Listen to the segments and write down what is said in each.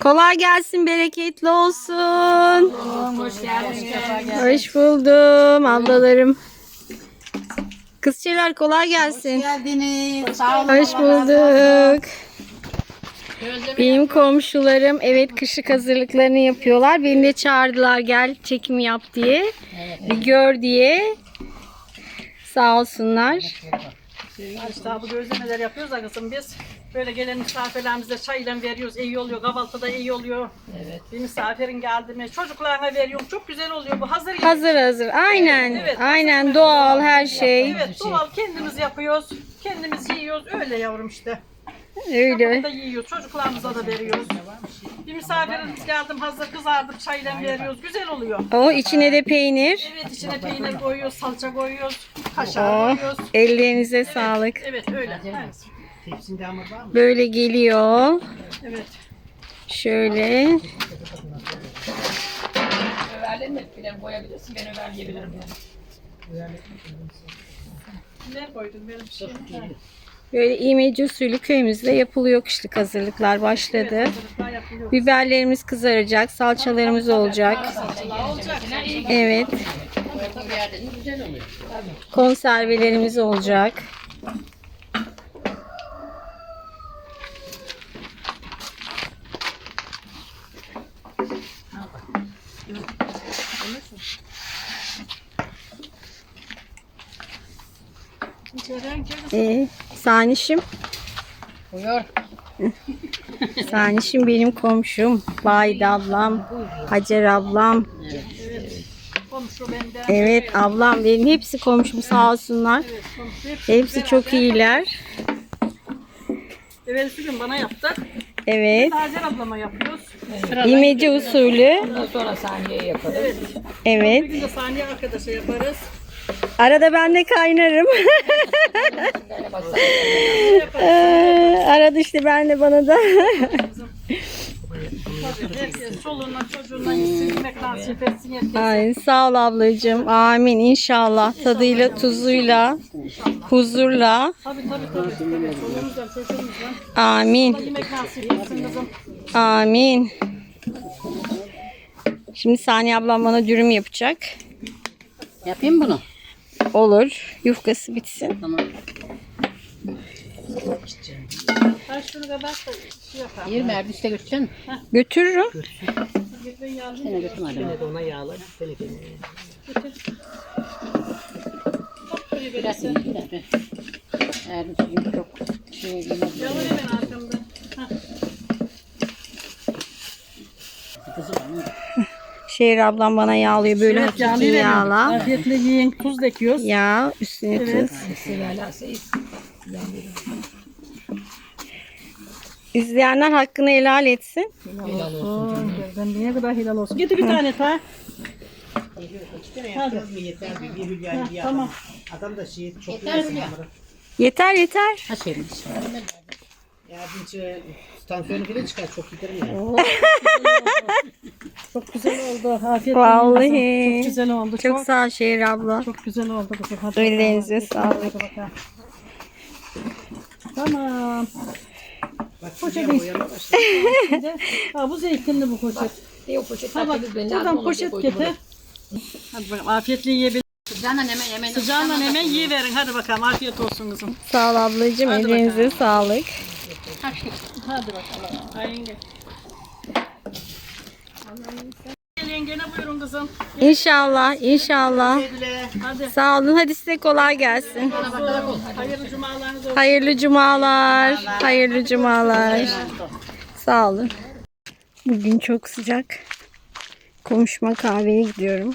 Kolay gelsin, bereketli olsun. Hoş geldiniz. Hoş buldum ablalarım. Kızçeler kolay gelsin. geldiniz. Sağ olun. Hoş bulduk. Benim komşularım evet kışlık hazırlıklarını yapıyorlar. Beni de çağırdılar gel çekim yap diye. Bir gör diye. Sağ olsunlar. İşte bu gözlemeler yapıyoruz kızım biz. Böyle gelen misafirlerimize çayla veriyoruz. iyi oluyor. Kahvaltıda iyi oluyor. Evet. Bir misafirin geldi mi çocuklarına veriyorum. Çok güzel oluyor bu. Hazır yemek. Hazır hazır. Aynen. Evet. Aynen doğal her şey. Evet doğal kendimiz yapıyoruz. Kendimiz yiyoruz. Öyle yavrum işte. Öyle. Da yiyoruz. Çocuklarımıza da veriyoruz. Bir misafirimiz geldim hazır kızardık çayla veriyoruz. Güzel oluyor. O içine de peynir. Evet içine peynir koyuyoruz, salça koyuyoruz, kaşar Oh, koyuyoruz. ellerinize sağlık. Evet öyle. Evet. Böyle geliyor. evet. Şöyle. Överle mi filan koyabilirsin? Ben över yiyebilirim. Ne koydun benim şey? Böyle imece usulü köyümüzde yapılıyor kışlık hazırlıklar başladı. Biberlerimiz kızaracak, salçalarımız. Olacak. Evet. Konservelerimiz olacak. Ee, Sanişim. Buyur. Sanişim benim komşum. Vahide ablam, Hacer ablam. Komşu benden. Evet ablam benim hepsi komşum sağ olsunlar. Komşu hepsi Hepsi çok iyiler. Evvelsi gün bana yaptı. Evet. Tazer ablama yapıyoruz. İmece usulü. Ondan sonra saniye yaparız. Bir Evet. gün de saniye arkadaşa yaparız. Arada ben de kaynarım. Ee, Arada işte ben de bana da. Herkes gitsin. Etsin herkes. Ay, sağ ol ablacığım. Amin inşallah. Tadıyla, tuzuyla, huzurla. Tabii tabii tabii. tabii. Çoluğumuzdan çocuğumuzdan. Amin. Yemek nasip etsin kızım. Amin. Şimdi Saniye ablam bana dürüm yapacak. Yapayım bunu. Olur. Yufkası bitsin. Tamam. Ben şunu kadar da şey yapayım. Yer mi? Erdiş'te götüreceksin. Götürürüm. Ben yağlı Seni götürmedim. Biraz iyi. biraz. Erdiş'te çünkü çok şey. Yağlı hemen arkamda. Kızı var mı? Şehir ablam bana yağlıyor. Böyle bir veriyorum. yağla. Afiyetle yiyin. Tuz da ekiyoruz. Yağ üstüne Evet. tuz. İzleyenler hakkını helal etsin. Helal olsun. Ben niye kadar helal olsun. Getir bir tane daha. Hadi. yeter bir bir hülya bir Tamam. Adam da şey çok Yeter? Yeter yeter. Ha şeymiş. Yardımcı tansiyonu falan çıkar çok giderim ya. Çok güzel oldu. Afiyetle yiyin Vallahi. Çok güzel oldu. Çok Çok, sağ ol Şehir abla. çok güzel oldu kızım. Hadi Ellerinize bakalım. sağlık. Bakalım. Tamam. Bak Poşet şuraya boyama başladı. Şimdi, ha, bu zeytinli bu poşet. Yok poşet Ha bak buradan poşet getir. Hadi bakalım afiyetle yiyebilir. bunu. Sıcağından hemen hemen. Sıcağından hemen yiyiverin. Hadi bakalım afiyet olsun kızım. Sağ ol ablacığım. Hadi Ellerinize sağlık. Hadi bakalım. Ay yenge. Gel yengene buyurun kızım. İnşallah, inşallah. Hadi. Sağ olun. Hadi size kolay gelsin. Hayırlı cumalarınız. Hayırlı cumalar. Hayırlı cumalar. Sağ olun. Bugün çok sıcak. Konuşma kahveye gidiyorum.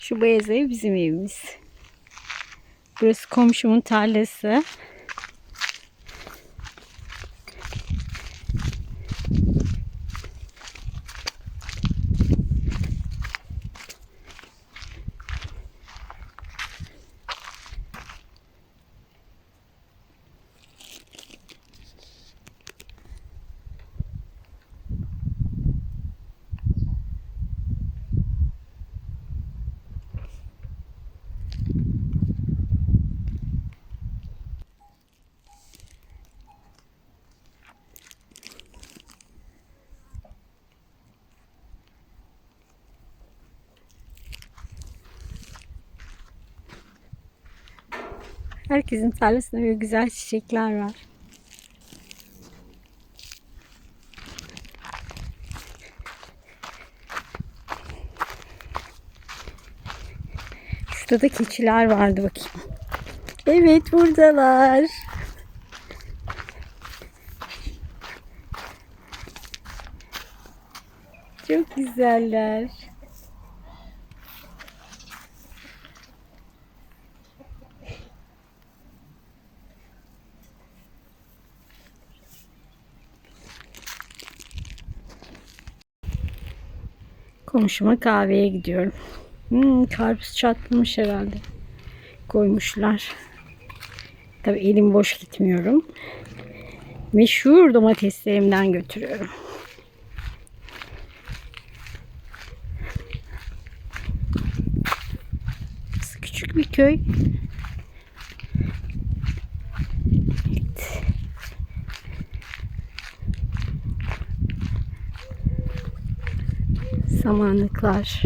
Şu beyaz ev bizim evimiz. Burası komşumun tarlası. Herkesin tarlasında böyle güzel çiçekler var. Şurada da keçiler vardı bakayım. Evet buradalar. Çok güzeller. Komşuma kahveye gidiyorum. Hmm, karpuz çatlamış herhalde. Koymuşlar. Tabii elim boş gitmiyorum. Meşhur domateslerimden götürüyorum. Küçük bir köy. Samanlıklar.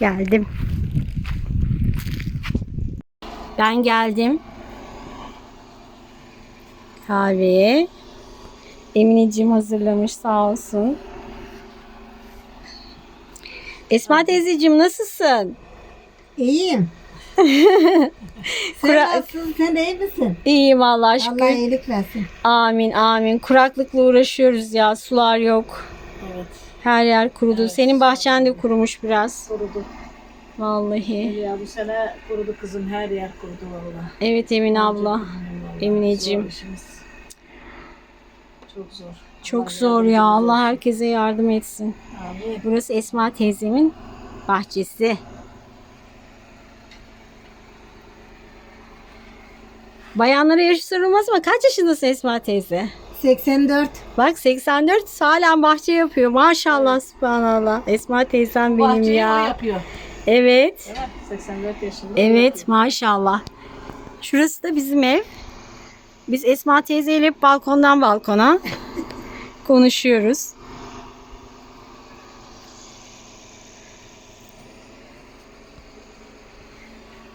Geldim. Ben geldim. Kahveye. Emineciğim hazırlamış sağ olsun. Esma teyzeciğim nasılsın? İyiyim. Sen Kura- nasılsın? Sen iyi misin? İyiyim Allah şükür. Allah iyilik versin. Amin amin. Kuraklıkla uğraşıyoruz ya. Sular yok. Evet. Her yer kurudu. Senin bahçen de kurumuş biraz. Kurudu. Vallahi. Ya bu sene kurudu kızım. Her yer kurudu vallahi. Evet Emine abla. Emineciğim. Zor işimiz. Çok zor. Çok zor ya. Allah herkese yardım etsin. Amin. Burası Esma teyzemin bahçesi. Bayanlara yaşı sorulmaz ama kaç yaşındasın Esma teyze? 84. Bak 84 hala bahçe yapıyor. Maşallah subhanallah. Esma teyzem benim Bahçeyi ya. yapıyor. Evet. Mi? 84 yaşında. Evet yapıyor. maşallah. Şurası da bizim ev. Biz Esma teyzeyle hep balkondan balkona konuşuyoruz.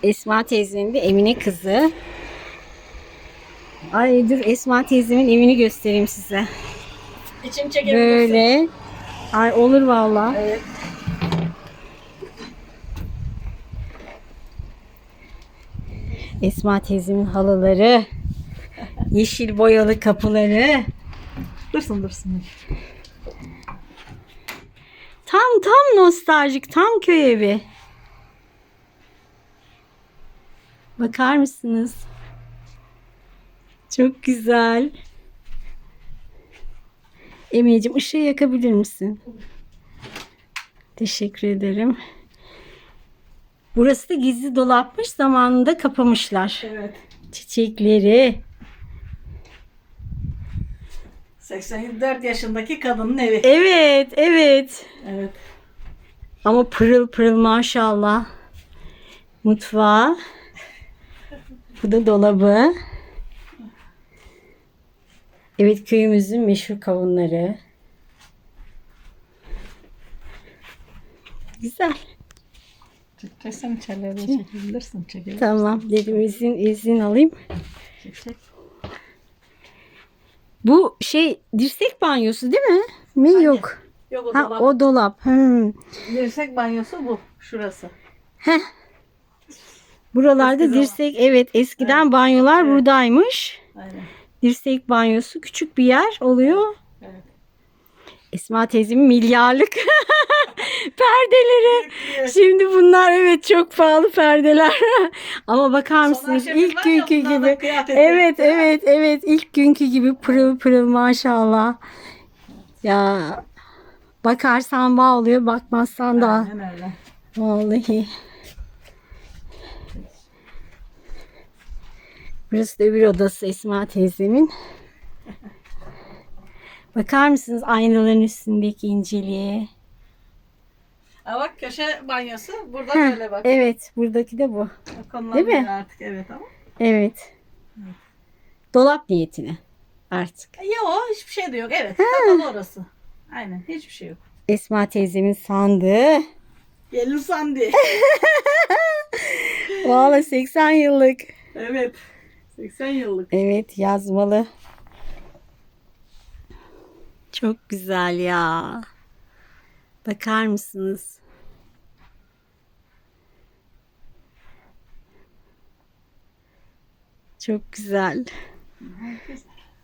Esma teyzenin de Emine kızı. Ay dur Esma teyzemin evini göstereyim size. İçini çekebilirsin. Böyle. Ay olur vallahi. Evet. Esma teyzemin halıları. Yeşil boyalı kapıları. Dursun dursun. Tam tam nostaljik, tam köy evi. Bakar mısınız? Çok güzel. Emineciğim ışığı yakabilir misin? Teşekkür ederim. Burası da gizli dolapmış. Zamanında kapamışlar. Evet. Çiçekleri. 84 yaşındaki kadının evi. Evet, evet. Evet. Ama pırıl pırıl maşallah. Mutfağı. Bu da dolabı. Evet köyümüzün meşhur kavunları. Güzel. Çekeceksen içeriye çekebilirsin. Çekebilirsin. Tamam. Dedim izin, izin alayım. Çek. Bu şey dirsek banyosu değil mi? Mi yok. Yok o Ha dolap. o dolap. Hmm. Dirsek banyosu bu. Şurası. Buralarda Eski zaman. dirsek evet eskiden banyolar buradaymış. Aynen. Dirsek banyosu küçük bir yer oluyor. Esma teyzemin milyarlık perdeleri. Şimdi bunlar evet çok pahalı perdeler. Ama bakar mısınız ilk günkü gibi. Evet evet evet ilk günkü gibi pırıl pırıl maşallah. Ya bakarsan bağ oluyor bakmazsan da vallahi. Burası da öbür odası Esma teyzemin. Bakar mısınız aynaların üstündeki inceliğe? Ha bak köşe banyosu. Burada Heh, böyle bak. Evet, buradaki de bu. Değil mi? artık evet ama. Evet. Dolap niyetine artık. Yok hiçbir şey de yok. Evet kapalı orası. Aynen hiçbir şey yok. Esma teyzemin sandığı. Gelirsen diye. Valla 80 yıllık. evet. 80 yıllık. Evet yazmalı. Çok güzel ya. Bakar mısınız? Çok güzel.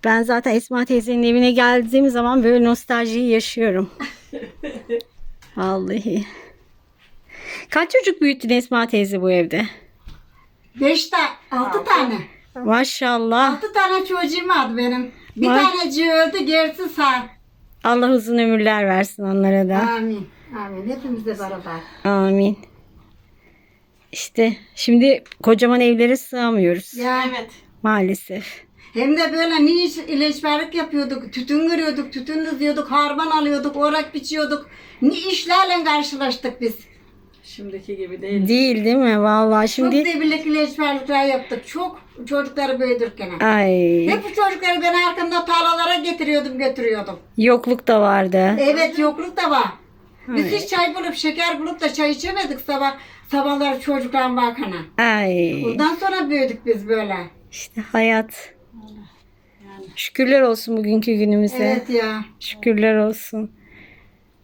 Ben zaten Esma teyzenin evine geldiğim zaman böyle nostaljiyi yaşıyorum. Vallahi. Kaç çocuk büyüttün Esma teyze bu evde? Beş tane, altı tane. Maşallah. Altı tane çocuğum vardı benim. Bir Vay. taneci öldü, gerisi sağ. Allah uzun ömürler versin onlara da. Amin. Amin. Hepimize beraber. Amin. İşte şimdi kocaman evlere sığamıyoruz Ya Evet. maalesef. hem de böyle ne iş yapıyorduk. Tütün kırıyorduk, tütün diziyorduk, harman alıyorduk, orak biçiyorduk. Ne işlerle karşılaştık biz. Şimdiki gibi değil. Değil değil mi? Vallahi Şimdi... Çok devirlik ilişkilikler yaptık. Çok çocukları büyüdürken. ay Hep bu çocukları ben arkamda tarlalara getiriyordum, götürüyordum. yokluk da vardı. Evet yokluk da var. Biz hiç çay bulup şeker bulup da çay içemedik sabah. Sabahları çocuklar bakana. Ay Ondan sonra büyüdük biz böyle. işte hayat. Şükürler olsun bugünkü günümüze. Evet ya. Şükürler olsun.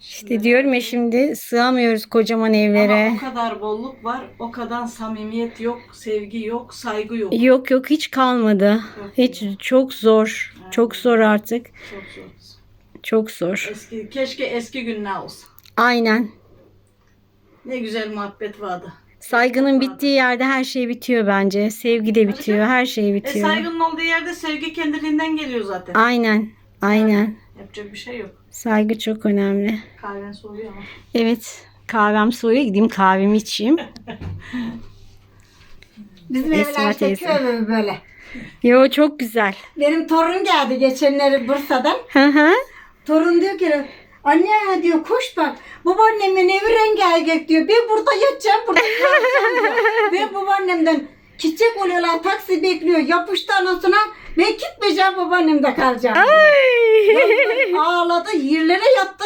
İşte diyorum ya şimdi sığamıyoruz kocaman evlere. Ama o kadar bolluk var, o kadar samimiyet yok, sevgi yok, saygı yok. Yok yok hiç kalmadı. Hiç çok zor. Çok zor artık. Çok zor. Çok zor. Eski, keşke eski günler olsa. Aynen. Ne güzel muhabbet vardı. Saygının bittiği yerde her şey bitiyor bence. Sevgi de bitiyor. Her şey E bitiyor. saygının olduğu yerde sevgi kendiliğinden geliyor zaten. Aynen. Aynen. Yapacak bir şey yok. Saygı çok önemli. Kahven soğuyor ama. Evet. Kahvem soğuyor. Gideyim kahvemi içeyim. Bizim Esma evler teyze. köy evi böyle. Yo çok güzel. Benim torun geldi geçenleri Bursa'dan. Hı hı. Torun diyor ki anne diyor koş bak babaannemin evi rengarenk diyor. Ben burada yatacağım burada kalacağım diyor. Ben babaannemden gidecek oluyorlar taksi bekliyor yapıştı anasına. Ben gitmeyeceğim babaannemde kalacağım. diyor. Ağladı yerlere yattı.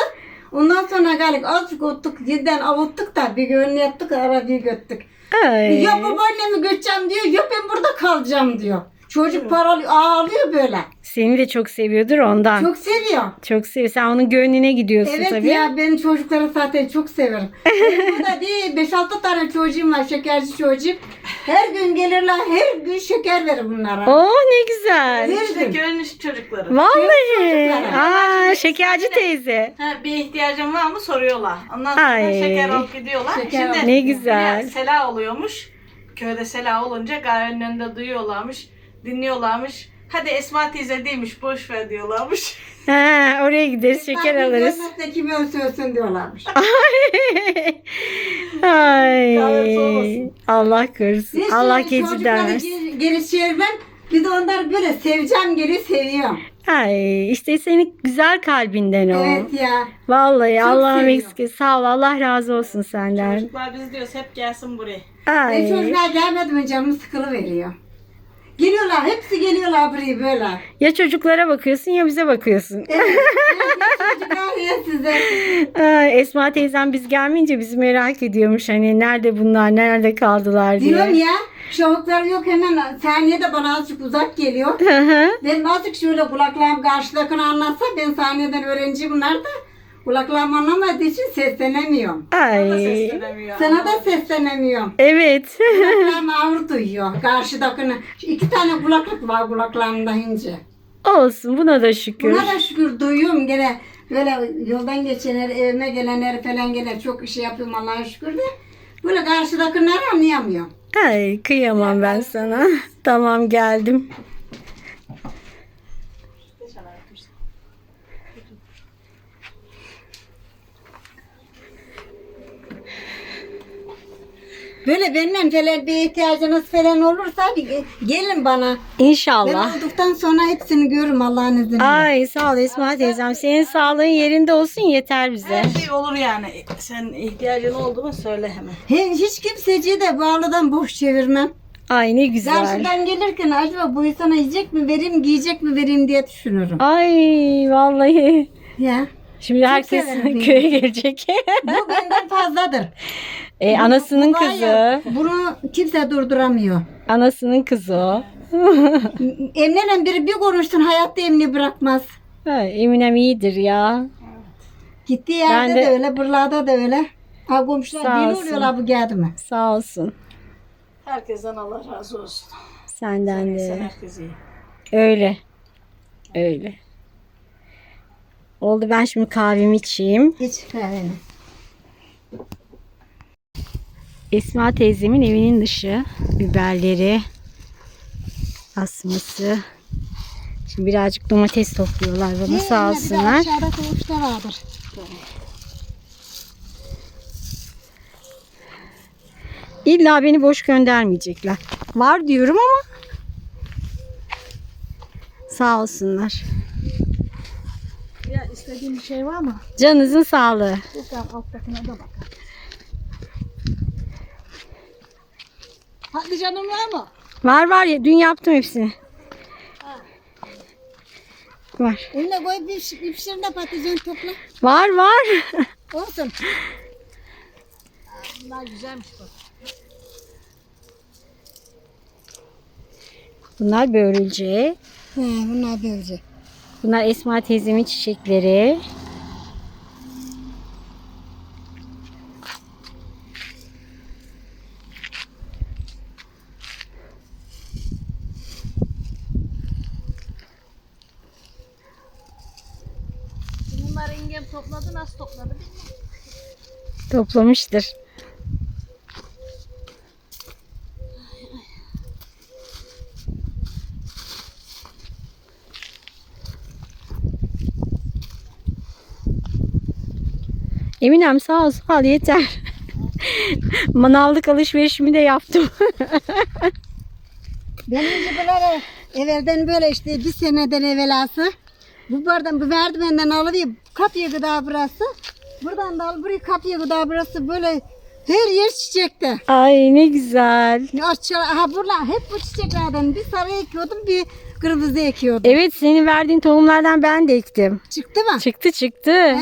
Ondan sonra geldik azıcık ottuk yeniden avuttuk da bir gün yaptık arabayı göttük. Ay. Ya babaannemi götüreceğim diyor ya ben burada kalacağım diyor. Çocuk paralıyor ağlıyor böyle. Seni de çok seviyordur ondan. Çok, Çok seviyor. seviyor. Sen onun gönlüne gidiyorsun Evet tabii. ya ben çocukları zaten çok severim. Benim Burada değil 5-6 tane çocuğum var şekerci çocuğum. Her gün gelirler her gün şeker verir bunlara. Oh ne güzel. Her İşte gün. köyün çocukları. Vallahi. çocuklara. Aa, şekerci teyze. Ha, bir ihtiyacın var mı soruyorlar. Ondan sonra Ay. şeker alıp gidiyorlar. Şeker Şimdi alıp Ne güzel. ya, sela oluyormuş. Köyde sela olunca kahvenin önünde duyuyorlarmış. Dinliyorlarmış. Hadi Esma teyze değilmiş boş ver diyorlarmış. Ha, oraya gideriz şeker Sanki alırız. görmezse kim ölsün diyorlarmış. Ay. Kahve soğumasın. Allah korusun. Neyse, Allah çocukları geciden versin. geri, geri çevirmem. Bir de onlar böyle seveceğim geri seviyorum. Ay işte senin güzel kalbinden o. Evet ya. Vallahi Çok Allah'ım seviyorum. eksik. Sağ ol. Allah razı olsun senden. Çocuklar biz diyoruz hep gelsin buraya. Ben Ay. çocuklar gelmedi mi canım sıkılı veriyor. Geliyorlar hepsi geliyorlar buraya böyle. Ya çocuklara bakıyorsun ya bize bakıyorsun. Evet. ya çocuklar ya size. Ay, Esma teyzem biz gelmeyince bizi merak ediyormuş. Hani nerede bunlar, nerede kaldılar diye. Diyorum ya şavuklar yok hemen saniye de bana azıcık uzak geliyor. Ben azıcık şöyle kulaklarım karşıdakini anlatsa ben saniyeden öğrenci bunlar da kulaklarım anlamadığı için seslenemiyorum. Ay. seslenemiyor. Sana da seslenemiyorum. Evet. Kulaklarım ağır duyuyor karşıdakini. İki tane kulaklık var kulaklarımda ince. Olsun buna da şükür. Buna da şükür duyuyorum gene böyle yoldan geçenler evime gelenler falan gene çok işi yapıyorum Allah'a şükür de. Böyle karşıdakileri anlayamıyorum. Ay kıyamam ben sana. Tamam geldim. Böyle benden falan bir ihtiyacınız falan olursa bir gelin bana. Ben İnşallah. olduktan sonra hepsini görürüm Allah'ın izniyle. Ay sağ ol Esma teyzem. Senin sağlığın yerinde olsun yeter bize. Her şey olur yani. Sen ihtiyacın oldu mu söyle hemen. He, hiç kimseciyi de bağlıdan boş çevirmem. Ay ne Ben güzel. şuradan gelirken acaba bu insana yiyecek mi vereyim, giyecek mi vereyim diye düşünürüm. Ay vallahi. Ya. Şimdi herkes severim. köye gelecek. Bu benden fazladır. e, anasının kızı. Bunu kimse durduramıyor. Anasının kızı o. Emre'yle biri bir konuşsun hayatta Emre'yi bırakmaz. Ha, Eminem iyidir ya. Gittiği yerde Ben de... de- öyle, buralarda da öyle. Ha komşular Sağ deli olsun. oluyorlar bu geldi mi? Sağ olsun. Herkesten Allah razı olsun. Senden Sen de. herkes iyi. Öyle. Öyle. Oldu ben şimdi kahvemi içeyim. Hiç kahveni. Esma teyzemin evinin dışı. Biberleri. Asması. Şimdi birazcık domates topluyorlar bana sağ Bir de olsunlar. aşağıda koğuşta vardır. İlla beni boş göndermeyecekler. Var diyorum ama sağ olsunlar. Ya istediğin bir şey var mı? Canınızın sağlığı. Lütfen alttakine de bak. Patlıcanın var mı? Var var ya dün yaptım hepsini. Var. Eline koy bir, bir pişirinde patlıcan topla. Var var. Olsun. Bunlar güzelmiş bak. Bunlar börülce. He, bunlar böylece. Bunlar Esma teyzemin çiçekleri. Engem topladı nasıl topladı bilmiyorum. Toplamıştır. Eminem sağ ol sağ ol yeter. Manavlık alışverişimi de yaptım. Ben önce böyle evvelden böyle işte bir seneden evvelası bu bardan bu merdivenden alıyor kapıya kadar burası. Buradan da al buraya kapıya kadar burası böyle her yer çiçekte. Ay ne güzel. Ha buralar hep bu çiçeklerden bir sarı ekiyordum bir kırmızı ekiyordum. Evet senin verdiğin tohumlardan ben de ektim. Çıktı mı? Çıktı çıktı. He.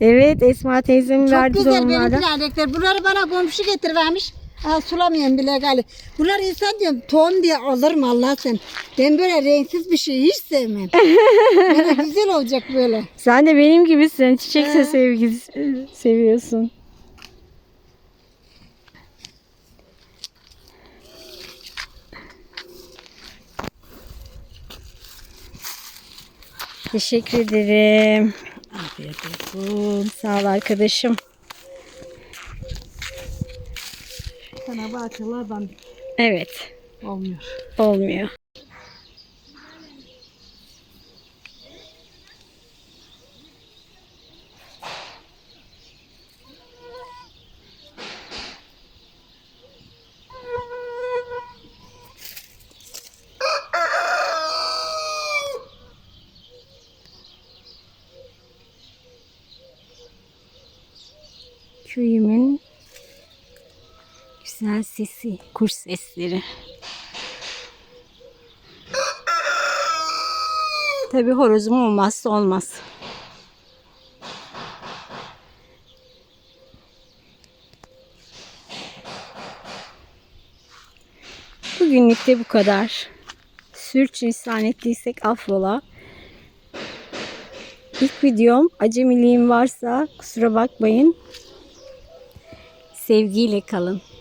Evet Esma teyzemin Çok verdiği güzel tohumlardan. benimkiler renkler. Bunları bana komşu getirvermiş. Ha, sulamıyorum bile gali. Bunlar insan diyorum tohum diye alırım Allah sen. Ben böyle renksiz bir şey hiç sevmem. böyle güzel olacak böyle. Sen de benim gibisin. Çiçekse He. sevgisi seviyorsun. Teşekkür ederim. Afiyet olsun. Sağ ol arkadaşım. Bahçelerden Evet. olmuyor. Olmuyor. Köyümün güzel sesi, kuş sesleri. Tabii horozum olmazsa olmaz. Bugünlük de bu kadar. Sürçülisan ettiysek affola. İlk videom acemiliğim varsa kusura bakmayın. Sevgiyle kalın.